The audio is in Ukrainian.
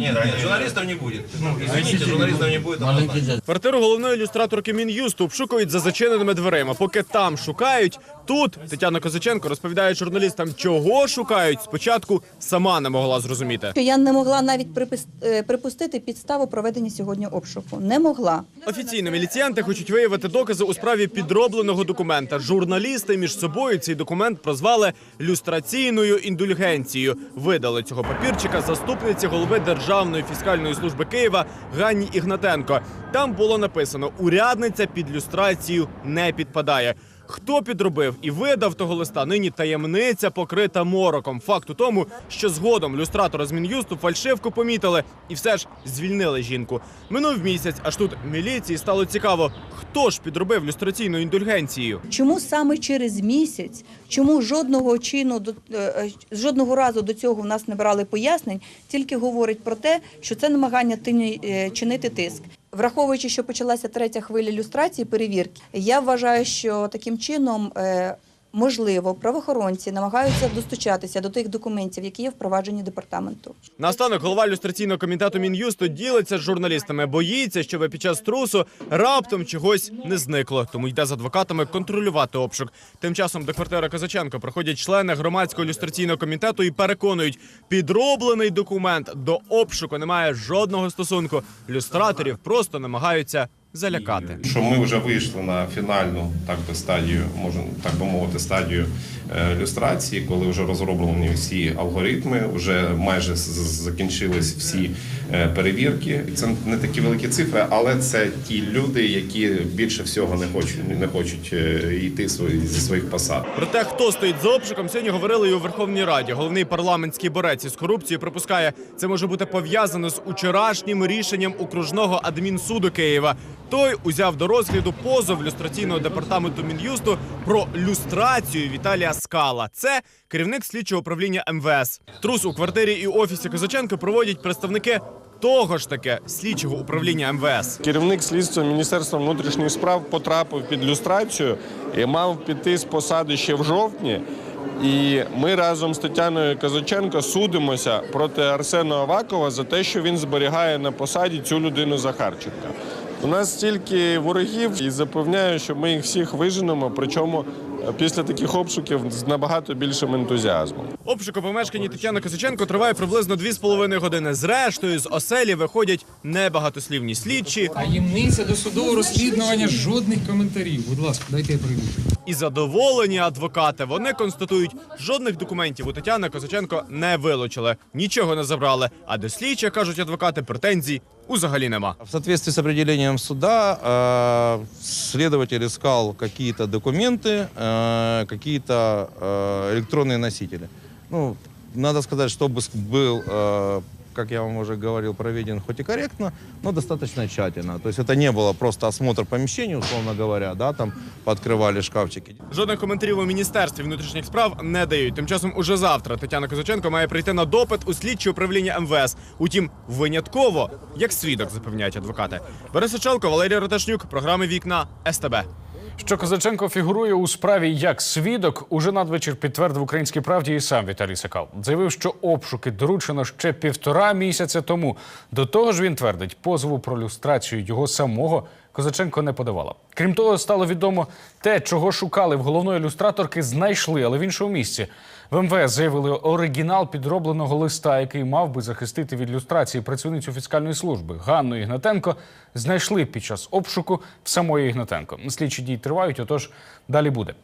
Нет, журналистов не будет. Извините, журналістів не буде. Квартиру головної ілюстраторки Мін'юсту обшукують за зачиненими дверима. Поки там шукають, тут Тетяна Козаченко розповідає журналістам, чого шукають. Спочатку сама не могла зрозуміти. я не могла навіть е, припустити підставу проведення сьогодні обшуку. Не могла. Офіційно міліціянти хочуть виявити докази у справі підробленого документа. Журналісти між собою цей документ прозвали люстраційною індульгенцією. Видали цього папірчика заступниці голови Державної фіскальної служби Києва Ганні Ігнатенко. Там було написано: урядниця під люстрацію не підпадає. Хто підробив і видав того листа? Нині таємниця покрита мороком. Факт у тому, що згодом люстратора з мін'юсту фальшивку помітили і все ж звільнили жінку. Минув місяць, аж тут міліції стало цікаво, хто ж підробив люстраційну індульгенцію. Чому саме через місяць, чому жодного чину е, е, жодного разу до цього в нас не брали пояснень, тільки говорить про те, що це намагання е, чинити тиск. Враховуючи, що почалася третя хвиля люстрації перевірки, я вважаю, що таким чином. Можливо, правоохоронці намагаються достучатися до тих документів, які є впроваджені департаменту. Наостанок голова люстраційного комітету Мін'юсту ділиться з журналістами. Боїться, щоб під час трусу раптом чогось не зникло. Тому йде з адвокатами контролювати обшук. Тим часом до квартири Козаченко приходять члени громадського люстраційного комітету і переконують, підроблений документ до обшуку не має жодного стосунку. Люстраторів просто намагаються залякати. Що ми вже вийшли на фінальну так би стадію, можна так би мовити, стадію е, люстрації, коли вже розроблені всі алгоритми, вже майже закінчились всі е, перевірки. Це не такі великі цифри, але це ті люди, які більше всього не хочуть не хочуть е, йти свої- зі своїх посад. Про те, хто стоїть за обшуком, сьогодні говорили і у Верховній Раді. Головний парламентський борець із корупцією припускає, це може бути пов'язано з учорашнім рішенням окружного адмінсуду Києва. Той узяв до розгляду позов люстраційного департаменту Мін'юсту про люстрацію Віталія Скала. Це керівник слідчого управління МВС. Трус у квартирі і офісі Козаченка проводять представники того ж таки слідчого управління МВС. Керівник слідства Міністерства внутрішніх справ потрапив під люстрацію і мав піти з посади ще в жовтні. І ми разом з Тетяною Казаченко судимося проти Арсена Авакова за те, що він зберігає на посаді цю людину Захарченка. У нас стільки ворогів і запевняю, що ми їх всіх виженемо, причому е, після таких обшуків з набагато більшим ентузіазмом. Обшук у помешканні Тетяни Косиченко триває приблизно 2,5 години. Зрештою, з оселі виходять небагатослівні слідчі Таємниця до судового розслідування, жодних коментарів. Будь ласка, дайте я прийду. і задоволені адвокати. Вони констатують, жодних документів у Тетяни Косиченко не вилучили, нічого не забрали. А до слідчих, кажуть адвокати, претензій взагалі нема. В соответствии с определением суда э, следователь искал какие-то документы, э, какие-то э, электронные носители. Ну, надо сказать, чтобы с- был, э, как я вам уже говорил, проведен хоть и корректно, но достаточно тщательно. То есть это не было просто осмотр помещений, условно говоря, да, там пооткрывали шкафчики. Жодних коментарів у міністерстві внутрішніх справ не дають. Тим часом уже завтра Тетяна Козаченко має прийти на допит у слідче управління МВС. Утім, винятково як свідок запевняють адвокати. Борис Сичалко, Валерій Роташнюк, програми Вікна СТБ. Що Козаченко фігурує у справі як свідок, уже надвечір підтвердив українській правді і сам Віталій Сакал. Заявив, що обшуки доручено ще півтора місяця тому. До того ж, він твердить, позову про люстрацію його самого Козаченко не подавала. Крім того, стало відомо те, чого шукали в головної люстраторки, знайшли, але в іншому місці. В МВС заявили оригінал підробленого листа, який мав би захистити від люстрації працівницю фіскальної служби Ганну Ігнатенко, знайшли під час обшуку в самої Ігнатенко. Слідчі дії тривають, отож далі буде.